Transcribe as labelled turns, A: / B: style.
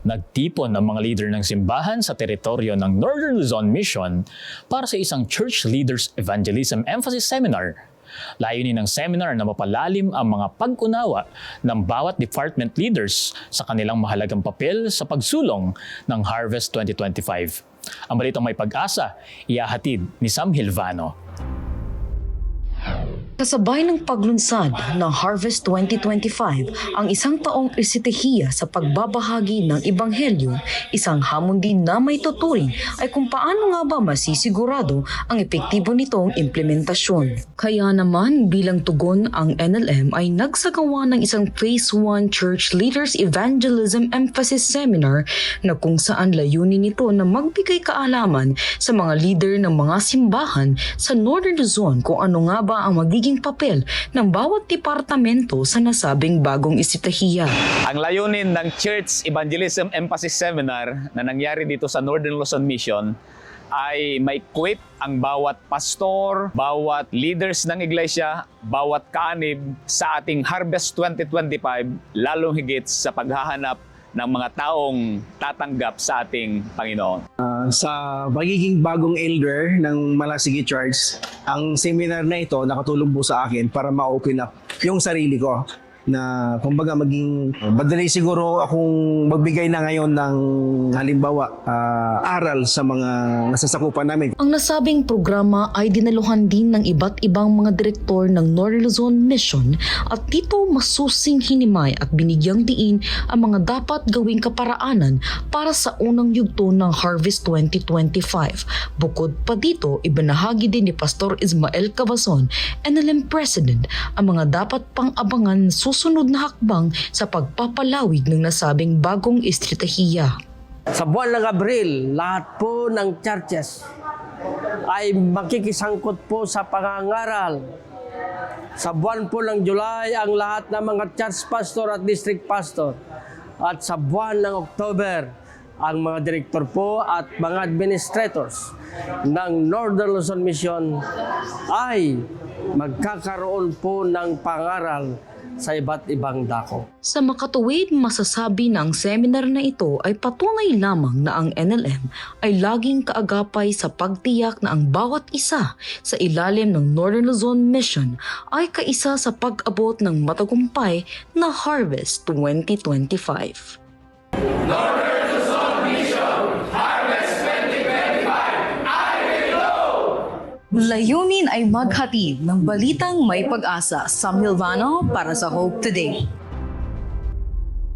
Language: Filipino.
A: Nagtipon ang mga leader ng simbahan sa teritoryo ng Northern Luzon Mission para sa isang Church Leaders Evangelism Emphasis Seminar. Layunin ng seminar na mapalalim ang mga pag-unawa ng bawat department leaders sa kanilang mahalagang papel sa pagsulong ng Harvest 2025. Ang balitang may pag-asa, iyahatid ni Sam Hilvano.
B: Kasabay ng paglunsad ng Harvest 2025 ang isang taong isitehiya sa pagbabahagi ng Ebanghelyo, isang hamon din na may tuturing ay kung paano nga ba masisigurado ang epektibo nitong implementasyon. Kaya naman bilang tugon ang NLM ay nagsagawa ng isang Phase 1 Church Leaders Evangelism Emphasis Seminar na kung saan layunin nito na magbigay kaalaman sa mga leader ng mga simbahan sa Northern Luzon kung ano nga ba ang magiging papel ng bawat departamento sa nasabing bagong isitahiya.
C: Ang layunin ng Church Evangelism Emphasis Seminar na nangyari dito sa Northern Luzon Mission ay ma-equip ang bawat pastor, bawat leaders ng iglesia, bawat kaanib sa ating Harvest 2025, lalong higit sa paghahanap ng mga taong tatanggap sa ating Panginoon.
D: sa magiging bagong elder ng Malasigi Church, ang seminar na ito nakatulong po sa akin para ma-open up yung sarili ko na kumbaga maging madali siguro akong magbigay na ngayon ng halimbawa ah, aral sa mga nasasakupan namin.
B: Ang nasabing programa ay dinaluhan din ng iba't ibang mga direktor ng Northern Luzon Mission at dito masusing hinimay at binigyang diin ang mga dapat gawing kaparaanan para sa unang yugto ng Harvest 2025. Bukod pa dito, ibinahagi din ni Pastor Ismael Cavazon, NLM President, ang mga dapat pang abangan susunod na hakbang sa pagpapalawig ng nasabing bagong estratehiya.
E: Sa buwan ng Abril, lahat po ng churches ay makikisangkot po sa pangangaral. Sa buwan po ng July, ang lahat ng mga church pastor at district pastor. At sa buwan ng October, ang mga direktor po at mga administrators ng Northern Luzon Mission ay magkakaroon po ng pangaral sa iba't ibang dako.
B: Sa makatuwid, masasabi ang seminar na ito ay patunay lamang na ang NLM ay laging kaagapay sa pagtiyak na ang bawat isa sa ilalim ng Northern Luzon Mission ay kaisa sa pag-abot ng matagumpay na Harvest 2025.
F: Layunin ay maghatid ng balitang may pag-asa sa Milvano para sa Hope Today.